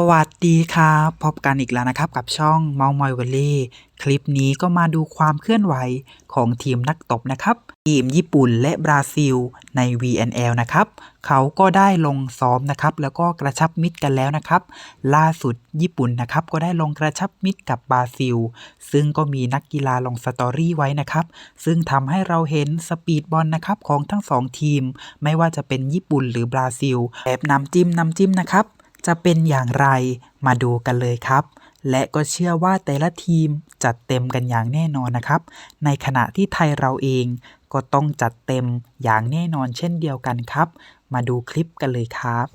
สวัสดีครับพบกันอีกแล้วนะครับกับช่องเมามอยเวอลเล่คลิปนี้ก็มาดูความเคลื่อนไหวของทีมนักตบนะครับ ทีมญี่ปุ่นและบราซิลใน VNL นะครับ เขาก็ได้ลงซ้อมนะครับ แล้วก็กระชับมิตรกันแล้วนะครับ ล่าสุดญี่ปุ่นนะครับ ก็ได้ลงกระชับมิตรกับบราซิล ซึ่งก็มีนักกีฬาลงสตอรี่ไว้นะครับ ซึ่งทำให้เราเห็นสปีดบอลนะครับของทั้งสองทีม ไม่ว่าจะเป็นญี่ปุ่นหรือบราซิลแบบน้ำจิ้มน้ำจิ้มนะครับ จะเป็นอย่างไรมาดูกันเลยครับ และก็เชื่อว่าแต่ละทีมจัดเต็มกันอย่างแน่นอนนะครับ ในขณะที่ไทยเราเองก็ต้องจัดเต็มอย่างแน่นอนเช่นเดียวกันครับ มาดูคลิปกันเลยครับ